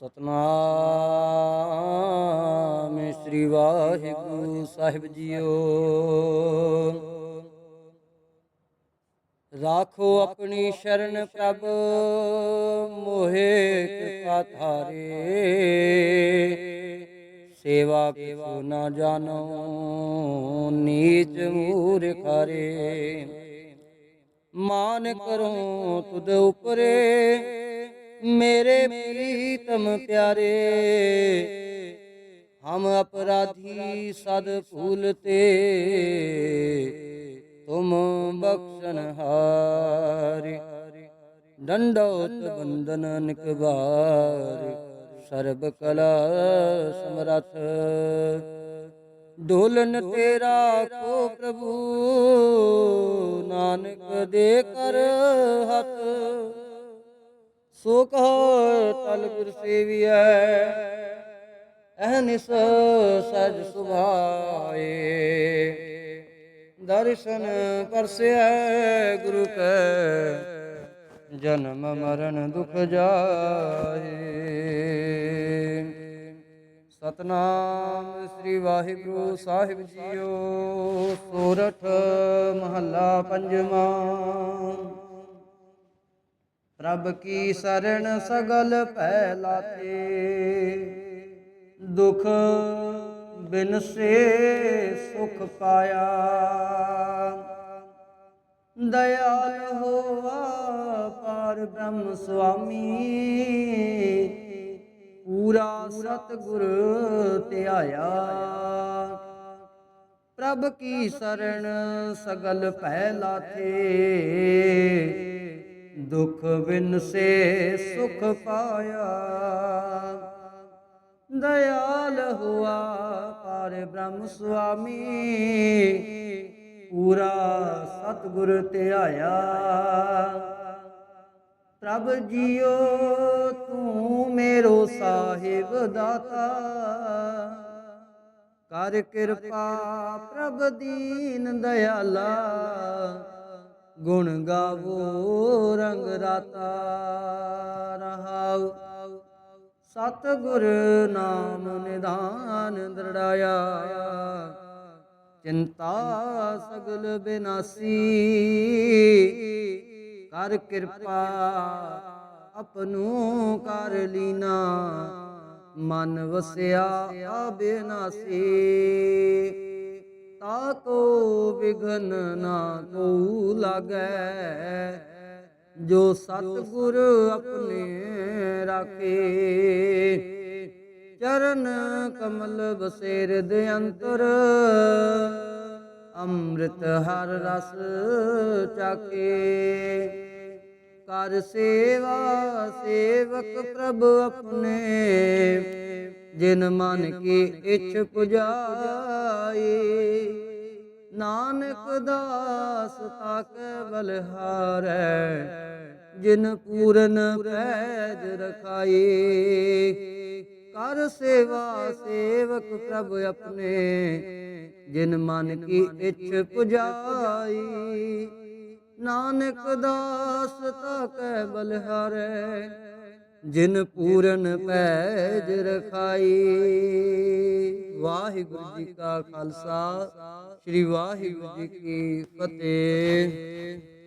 ਸਤਨਾਮ ਸ੍ਰੀ ਵਾਹਿਗੁਰੂ ਸਾਹਿਬ ਜੀਓ। ਰਾਖੋ ਆਪਣੀ ਸ਼ਰਨ ਪ੍ਰਭ, ਮੋਹਿ ਕਿਰਪਾ ਧਾਰੇ। ਸੇਵਾ ਕਿਸੂ ਨਾ ਜਾਣੋ, ਨੀਚ ਮੂਰਖਾਰੇ ਮਾਨ ਕਰੋ ਤੁਧ ਉਪਰੇ। ਮੇਰੇ ਪ੍ਰੀਤਮ ਪਿਆਰੇ, ਹਮ ਅਪਰਾਧੀ ਸਦ ਭੂਲਤੇ ਤੁਮ ਬਖਸ਼ਨ ਹਾਰੇ। ਦੰਡੋਤ ਬੰਦਨ ਨਿਕਬਾਰ ਸਰਬ ਕਲਾ ਸਮਰਥ। ਢੋਲਨ ਤੇਰਾ ਕੋ ਪ੍ਰਭੂ, ਨਾਨਕ ਦੇ ਕਰ ਹੱਥ। ਸੋ ਕਹ ਤਲ ਗੁਰ ਸੇਵੀਐ ਅਹਨਿਸ ਸਜ ਸੁਭਾਏ। ਦਰਸ਼ਨ ਪਰਸਿਐ ਗੁਰੂ ਕੈ, ਜਨਮ ਮਰਨ ਦੁਖ ਜਾਏ। ਸਤਨਾਮ ਸ੍ਰੀ ਵਾਹਿਗੁਰੂ ਸਾਹਿਬ ਜੀਓ, ਸੋਰਠ ਮਹੱਲਾ ਪੰਜਵਾਂ। ਪ੍ਰਭ ਕੀ ਸਰਣ ਸਗਲ ਭੈ ਲਾਤੇ। ਦੁਖ ਬਿਨ ਸੇ ਸੁਖ ਪਾਇਆ। ਦਇਆਲ ਹੋਵਾ ਪਾਰ ਬ੍ਰਹਮ ਸੁਆਮੀ। ਪੂਰਾ ਸਤਿਗੁਰ ਧਿਆਇਆ। ਪ੍ਰਭ ਕੀ ਸਰਣ ਸਗਲ ਭੈ ਲਾਥੇ ਦੁਖ ਬਿਨ ਸੇ ਸੁਖ ਪਾਇਆ। ਦਇਆਲ ਹੁਆ ਪਾਰ ਬ੍ਰਹਮ ਸੁਆਮੀ, ਪੂਰਾ ਸਤਿਗੁਰ ਧਿਆਇਆ। ਪ੍ਰਭ ਜੀਓ, ਤੂੰ ਮੇਰੋ ਸਾਹਿਬ ਦਾਤਾ। ਕਰ ਕਿਰਪਾ ਪ੍ਰਭ ਦੀਨ ਦਇਆਲਾ। ਗੁਣ ਗਾਵੋ, ਰੰਗ ਰਾਤਾ ਰਹਾਉ। ਸਤਿਗੁਰ ਨਾਮ ਨਿਧਾਨ ਦਰੜਾਇਆ। ਚਿੰਤਾ ਸਗਲ ਬਿਨਾਸੀ। ਕਰ ਕਿਰਪਾ ਆਪਨੂ ਕਰ ਲੀਨਾ। ਮਨ ਵਸਿਆ ਅਬਿਨਾਸੀ ਤਾ ਕੋ ਵਿਘਨ ਨਾ ਕੋ ਲਾਗੈ। ਜੋ ਸਤਿਗੁਰ ਆਪਣੇ ਰਾਖੇ। ਚਰਨ ਕਮਲ ਬਸੇਰ ਦੇ ਅੰਤਰ। ਅੰਮ੍ਰਿਤ ਹਰ ਰਸ ਚਾਕੇ ਕਰ ਸੇਵਾ ਸੇਵਕ ਪ੍ਰਭ ਆਪਣੇ। ਜਿਨ ਮਨ ਕੀ ਇਛ ਪੁਜਾਈ ਨਾਨਕ ਦਾਸ ਤਾਕ ਬਲਹਾਰੈ ਜਿਨ ਪੂਰਨ ਪੈਜ ਰਖਾਈ ਕਰ ਸੇਵਾ ਸੇਵਕ ਪ੍ਰਭ ਆਪਣੇ, ਜਿਨ ਮਨ ਕੀ ਇਛ ਪੁਜਾਈ ਨਾਨਕ ਦਾਸ ਤਾਕੈ ਬਲਹਾਰੈ ਜਿਨ ਪੂਰਨ ਪੈਜ ਰਖਾਈ। ਵਾਹਿਗੁਰੂ ਜੀ ਕਾ ਖਾਲਸਾ ਸ੍ਰੀ ਵਾਹਿਗੁਰੂ ਜੀ ਕੀ ਫਤਿਹ।